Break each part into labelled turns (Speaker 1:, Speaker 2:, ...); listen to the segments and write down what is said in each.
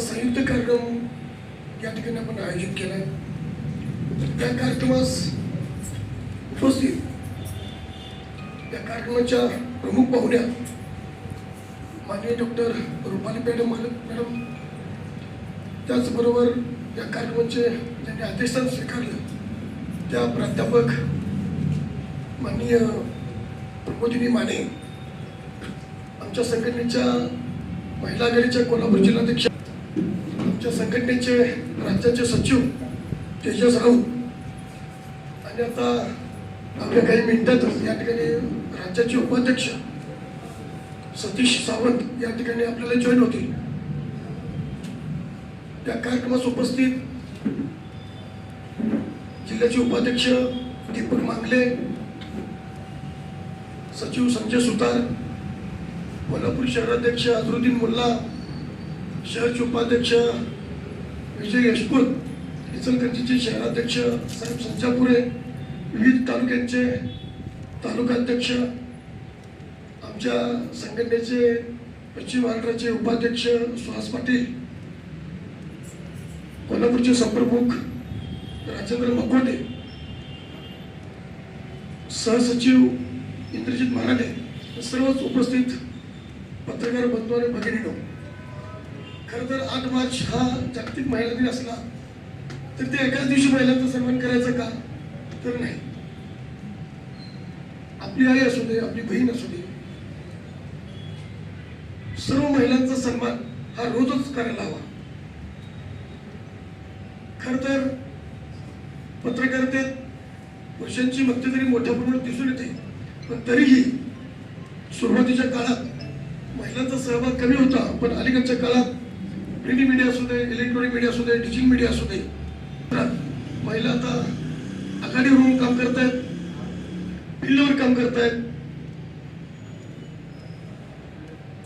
Speaker 1: संयुक्त कार्यक्रम या ठिकाणी आपण आयोजित केला आहे त्या कार्यक्रमास उपस्थित या कार्यक्रमाच्या प्रमुख पाहुण्या माननीय डॉक्टर रुपाली मॅडम मॅडम त्याचबरोबर या कार्यक्रमाचे ज्यांनी अध्यक्षस्थान स्वीकारलं त्या प्राध्यापक माननीय प्रबोधिनी माने आमच्या संघटनेच्या महिला आघाडीच्या कोल्हापूर जिल्हाध्यक्ष आमच्या संघटनेचे राज्याचे सचिव तेजस राऊत. आणि आता आपल्या काही मिनिटातच या ठिकाणी राज्याचे उपाध्यक्ष सतीश सावंत या ठिकाणी आपल्याला जॉईन होतील. त्या कार्यक्रमास उपस्थित जिल्ह्याचे उपाध्यक्ष दीपक मांगले सचिव संजय सुतार कोल्हापूर शहराध्यक्ष अजरुद्दीन मुल्ला शहरचे उपाध्यक्ष विजय यशपूत इचलकरंजीचे शहराध्यक्ष साहेब संचापुरे विविध तालुक्यांचे तालुकाध्यक्ष आमच्या संघटनेचे पश्चिम महाराष्ट्राचे उपाध्यक्ष सुहास पाटील कोल्हापूरचे संप्रमुख राजेंद्र मकोटे सहसचिव इंद्रजित महाराणे सर्वच उपस्थित पत्रकार बंधू आणि भगिनीनो खरं तर आठ मार्च हा जागतिक महिला दिन असला तर ते एकाच दिवशी महिलांचा सन्मान करायचा का? तर नाही. आपली आई असू दे आपली बहीण असू दे सर्व महिलांचा सन्मान हा रोजच करायला हवा. खर तर पत्रकारितेत पुरुषांची मक्तेदारी मोठ्या प्रमाणात दिसून येते पण तरीही सुरुवातीच्या काळात महिलांचा सहभाग कमी होता पण अलीकडच्या काळात प्रिंट मीडिया असू दे इलेक्ट्रॉनिक मीडिया असू दे डिजिटल मीडिया असू दे. महिला आता आघाडीवरून काम करतायत फिल्डवर काम करतायत.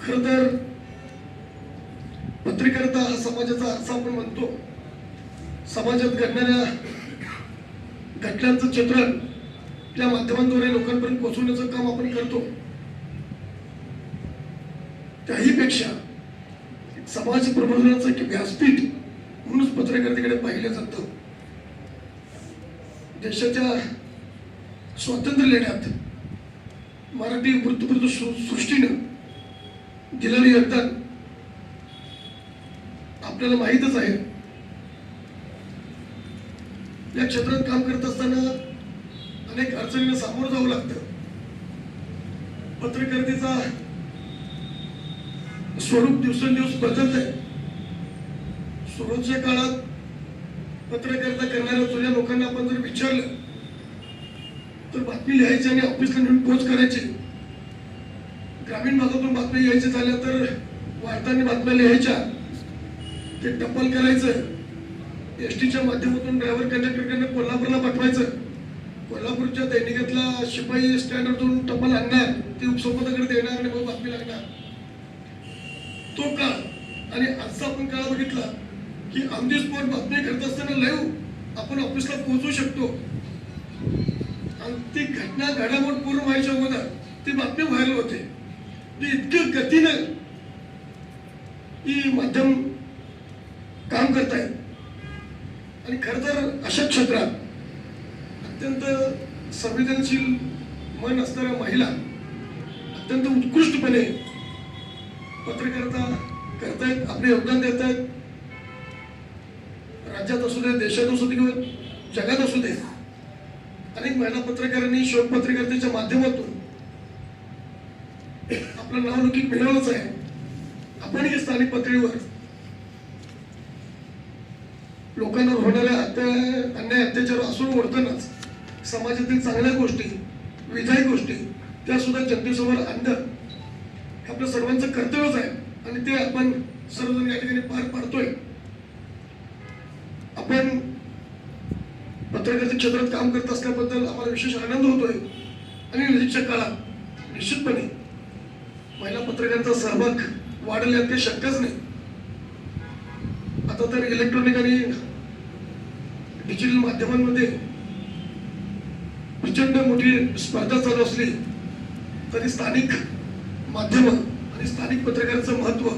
Speaker 1: खर तर पत्रकारिता हा समाजाचा असा आपण म्हणतो. समाजात घडणाऱ्या घटनांचं चित्रण त्या माध्यमांद्वारे लोकांपर्यंत पोहोचवण्याचं काम आपण करतो. त्याही पेक्षा समाज प्रबोधनाचं की व्यासपीठ म्हणूनच पत्रकारितेकडे पाहिलं जातं. देशाच्या स्वातंत्र्य लढ्यात मराठी वृत्तपत्र सृष्टीनं दिलेलं योगदान आपल्याला माहीतच आहे. या क्षेत्रात काम करत असताना अनेक अडचणींना सामोरं जावं लागतं. पत्रकारितेचा स्वरूप दिवसेंदिवस बदलत आहे. सुरुवातीच्या काळात पत्रकारिता करणाऱ्या जुन्या लोकांना आपण जर विचारलं तर बातमी लिहायची आणि ऑफिसला नेऊन पोच करायची. ग्रामीण भागातून बातम्या यायच्या झाल्या तर वार्तांनी बातम्या लिहायच्या. ते टपाल करायचं. एस टीच्या माध्यमातून ड्रायव्हर कंडक्टरकडनं कोल्हापूरला पाठवायचं. कोल्हापूरच्या दैनिकातला शिपाई स्टँडवरून टपाल आणणार. ते उपसंपादकडे देणार आणि मग बातमी लागणार. तो काळ. आणि आजचा आपण काळ बघितला की ऑन स्पॉट बातमी करत असताना लाईव्ह आपण ऑफिसला पोहोचू शकतो. आणि ती घटना घडामोड पूर्ण व्हायच्या अगोदर ती बातमी व्हायरल होते. ती इतक्या गतीनं ही माध्यम काम करतायत. आणि खरं तर अशा क्षेत्रात अत्यंत संवेदनशील मन असणाऱ्या महिला अत्यंत उत्कृष्टपणे पत्रकारिता करतायत आपले योगदान देत आहेत राज्यात असू दे देशात असू दे किंवा जगात असू दे अनेक महिला पत्रकारांनी शोध पत्रकारितेच्या माध्यमातून आपलं नावलौकिक मिळवलंच आहे. आपणही स्थानिक पातळीवर लोकांवर होणाऱ्या हत्या अन्याय अत्याचार असून ओढतानाच समाजातील चांगल्या गोष्टी विधायक गोष्टी त्या सुद्धा जनतेसमोर आणणं आपलं सर्वांचं कर्तव्यच आहे. आणि ते आपण सर्वजण या ठिकाणी पार पाडतोय. आपण पत्रकारिता क्षेत्रात काम करत असल्याबद्दल आम्हाला विशेष आनंद होतोय. आणि नजीकच्या काळात निश्चितपणे महिला पत्रकारांचा सहभाग वाढेल यात काही शक्यच नाही. आता तर इलेक्ट्रॉनिक आणि डिजिटल माध्यमांमध्ये प्रचंड मोठी स्पर्धा चालू असली तरी स्थानिक माध्यम आणि स्थानिक पत्रकाराचं महत्त्व